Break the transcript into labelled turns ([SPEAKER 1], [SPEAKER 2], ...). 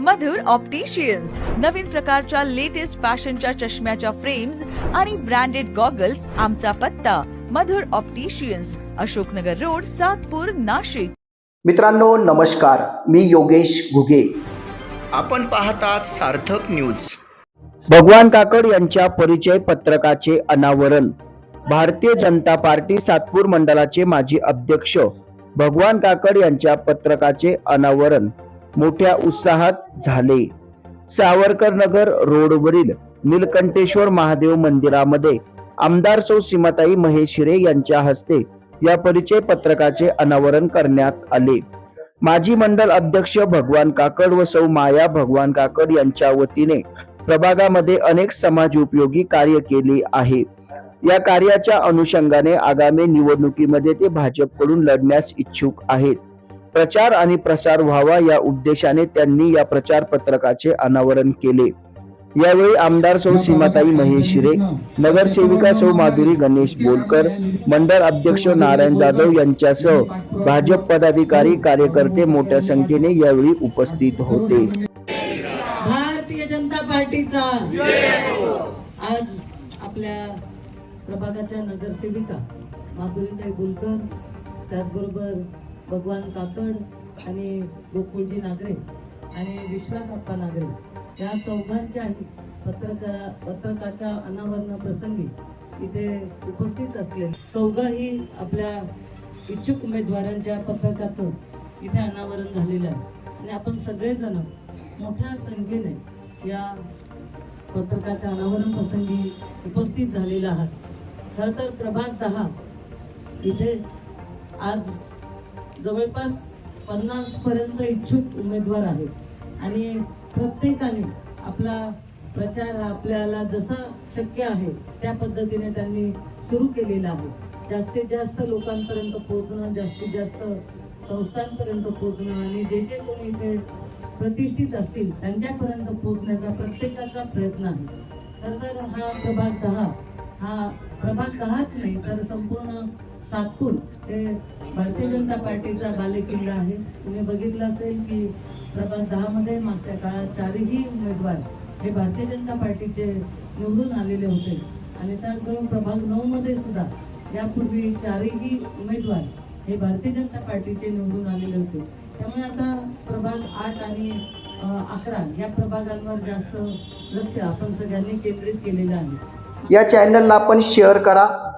[SPEAKER 1] मधुर opticians नवीन प्रकारच्या latest फॅशनच्या चष्म्याच्या फ्रेम्स आणि ब्रँडेड गॉगल्स आमचा पत्ता. Madhur opticians Ashoknagar road Satpur Nashik.
[SPEAKER 2] मित्रांनो नमस्कार. मी योगेश घुगे.
[SPEAKER 3] आपण पाहतात सार्थक न्यूज
[SPEAKER 2] भगवान काकड यांच्या परिचय पत्रकाचे अनावरण. भारतीय जनता पार्टी सातपूर मंडळाचे माजी अध्यक्ष भगवान काकड यांच्या पत्रकाचे अनावरण. मोठ्या उत्साहात झाले. सावरकर नगर रोडवरील निलकंठेश्वर महादेव मंदिरामध्ये आमदार सौ सीमाताई महेश यांच्या हस्ते या परिचय पत्रकाचे अनावरण करण्यात आले. माजी मंडल अध्यक्ष भगवान काकड व सौ माया भगवान काकड यांच्या वतीने प्रभागामध्ये अनेक समाज उपयोगी कार्य केले आहे. या कार्याच्या अनुषंगाने आगामी निवडणुकीमध्ये ते भाजपकडून लढण्यास इच्छुक आहेत. प्रचार आणि प्रसार व्हावा या उद्देशाने त्यांनी या प्रचार पत्रकाचे अनावरण केले. यावेळी आमदार सौ सीमाताई महेश हिरे नगरसेविका सौ माधुरी गणेश बोलकर मंडळ अध्यक्ष नारायण जाधव यांच्यासह भाजप पदाधिकारी कार्यकर्ते मोठ्या संख्येने यावेळी उपस्थित होते.
[SPEAKER 4] भारतीय जनता पार्टीचा आज आपल्या प्रभागाच्या नगरसेविका माधुरीताई बोलकर त्याचबरोबर भगवान काकड आणि गोकुळजी नागरे आणि विश्वास अप्पा नागरे या चौघांच्याही पत्रकारा पत्रकाच्या अनावरण प्रसंगी इथे उपस्थित असले. चौघाही आपल्या इच्छुक उमेदवारांच्या पत्रकाचं इथे अनावरण झालेलं आहे. आणि आपण सगळेजण मोठ्या संख्येने या पत्रकाच्या अनावरण प्रसंगी उपस्थित झालेला आहात. खरं तर प्रभाग दहा इथे आज जवळपास पन्नास पर्यंत इच्छुक उमेदवार आहेत. आणि प्रत्येकाने आपला प्रचार आपल्याला जसा शक्य आहे त्या पद्धतीने त्यांनी सुरू केलेला आहे. जास्तीत जास्त लोकांपर्यंत पोहोचणं जास्तीत जास्त संस्थांपर्यंत पोहोचणं आणि जे जे कोणी इथे प्रतिष्ठित असतील त्यांच्यापर्यंत पोहोचण्याचा प्रत्येकाचा प्रयत्न आहे. खरं तर हा प्रभाग दहा हा प्रभाग दहाच नाही तर संपूर्ण सातपूर. हे भारतीय जनता पार्टीचा बालेकिल्ला आहे. तुम्ही बघितलं असेल की प्रभाग दहामध्ये मागच्या काळात चारही उमेदवार हे भारतीय जनता पार्टीचे निवडून आलेले होते. आणि त्याचबरोबर प्रभाग नऊमध्ये सुद्धा यापूर्वी चारही उमेदवार हे भारतीय जनता पार्टीचे निवडून आलेले होते. त्यामुळे आता प्रभाग आठ आणि अकरा या प्रभागांवर जास्त लक्ष आपण सगळ्यांनी केंद्रित केलेलं आहे.
[SPEAKER 2] या चॅनलला आपण शेअर करा.